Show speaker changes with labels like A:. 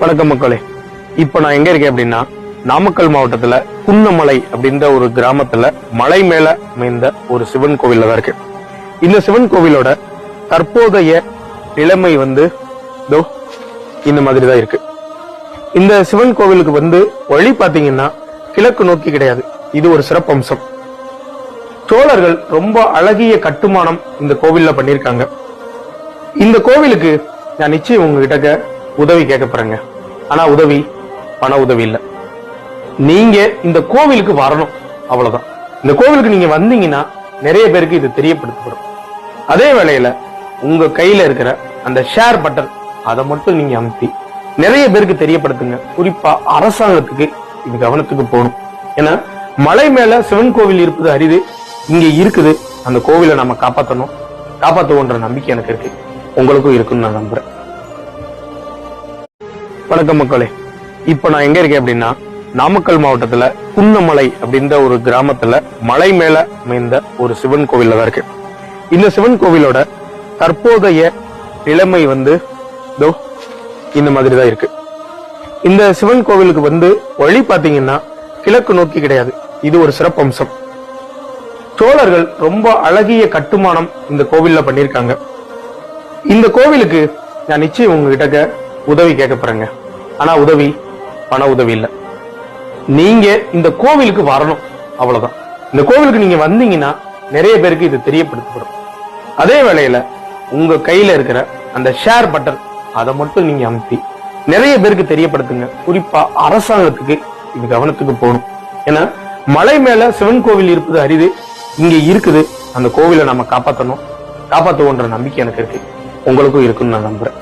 A: வணக்கம் மக்களே. இப்ப நான் எங்க இருக்கேன் அப்படின்னா நாமக்கல் மாவட்டத்துல குன்னமலை அப்படின்ற ஒரு கிராமத்துல மலை மேல அமைந்த ஒரு சிவன் கோவில் தான் இருக்கு இந்த சிவன் கோவிலோட தற்போதைய நிலைமை வந்து இந்த மாதிரி தான் இருக்கு. இந்த சிவன் கோவிலுக்கு வந்து வழி பாத்தீங்கன்னா கிழக்கு நோக்கி கிடையாது. இது ஒரு சிறப்பம்சம். சோழர்கள் ரொம்ப அழகிய கட்டுமானம் இந்த கோவில்ல பண்ணிருக்காங்க இந்த கோவிலுக்கு நான் நிச்சயம் உங்ககிட்ட உதவி கேட்க போறேங்க. ஆனா உதவி பண உதவி இல்ல. நீங்க இந்த கோவிலுக்கு வரணும் அவ்வளவுதான். இந்த கோவிலுக்கு நீங்க வந்தீங்கன்னா நிறைய பேருக்கு இது தெரியப்படுத்தப்படும். அதே வேளையில உங்க கையில இருக்கிற அந்த ஷேர் பட்டன் அதை மட்டும் நீங்க அமுத்தி நிறைய பேருக்கு தெரியப்படுத்துங்க. குறிப்பா அரசாங்கத்துக்கு இது கவனத்துக்கு போகணும். ஏன்னா மலை மேல சிவன் கோவில் இருப்பது அரிது இங்க இருக்குது. அந்த கோவிலை நம்ம காப்பாத்தணும். காப்பாற்றுவோன்ற நம்பிக்கை எனக்கு இருக்கு. உங்களுக்கும் இருக்குன்னு நான் நம்புறேன். வணக்கம் மக்களே. இப்ப நான் எங்க இருக்கேன் அப்படின்னா நாமக்கல் மாவட்டத்துல குன்னமலை அப்படின்ற ஒரு கிராமத்துல மலை மேல அமைந்த ஒரு சிவன் கோவில்ல தான் இருக்கு இந்த சிவன் கோவிலோட தற்போதைய நிலைமை வந்து இந்த மாதிரி தான் இருக்கு. இந்த சிவன் கோவிலுக்கு வந்து வழி பாத்தீங்கன்னா கிழக்கு நோக்கி கிடையாது. இது ஒரு சிறப்பம்சம். சோழர்கள் ரொம்ப அழகிய கட்டுமானம் இந்த கோவில்ல பண்ணிருக்காங்க இந்த கோவிலுக்கு நான் நிச்சயம் உங்ககிட்ட உதவி கேட்க போறேங்க. ஆனா உதவி பண உதவி இல்ல. நீங்க இந்த கோவிலுக்கு வரணும் அவ்வளவுதான். இந்த கோவிலுக்கு நீங்க வந்தீங்கன்னா நிறைய பேருக்கு இது தெரியப்படுத்தப்படும். அதே வேளையில உங்க கையில இருக்கிற அந்த ஷேர் பட்டன் அதை மட்டும் நீங்க அமுத்தி நிறைய பேருக்கு தெரியப்படுத்துங்க. குறிப்பா அரசாங்கத்துக்கு இது கவனத்துக்கு போகணும். ஏன்னா மலை மேல சிவன் கோவில் இருப்பது அரிது இங்க இருக்குது அந்த கோவிலை நம்ம காப்பாத்தணும். காப்பாற்றுவோன்ற நம்பிக்கை எனக்கு இருக்கு. உங்களுக்கும் இருக்குன்னு நான் நம்புறேன்.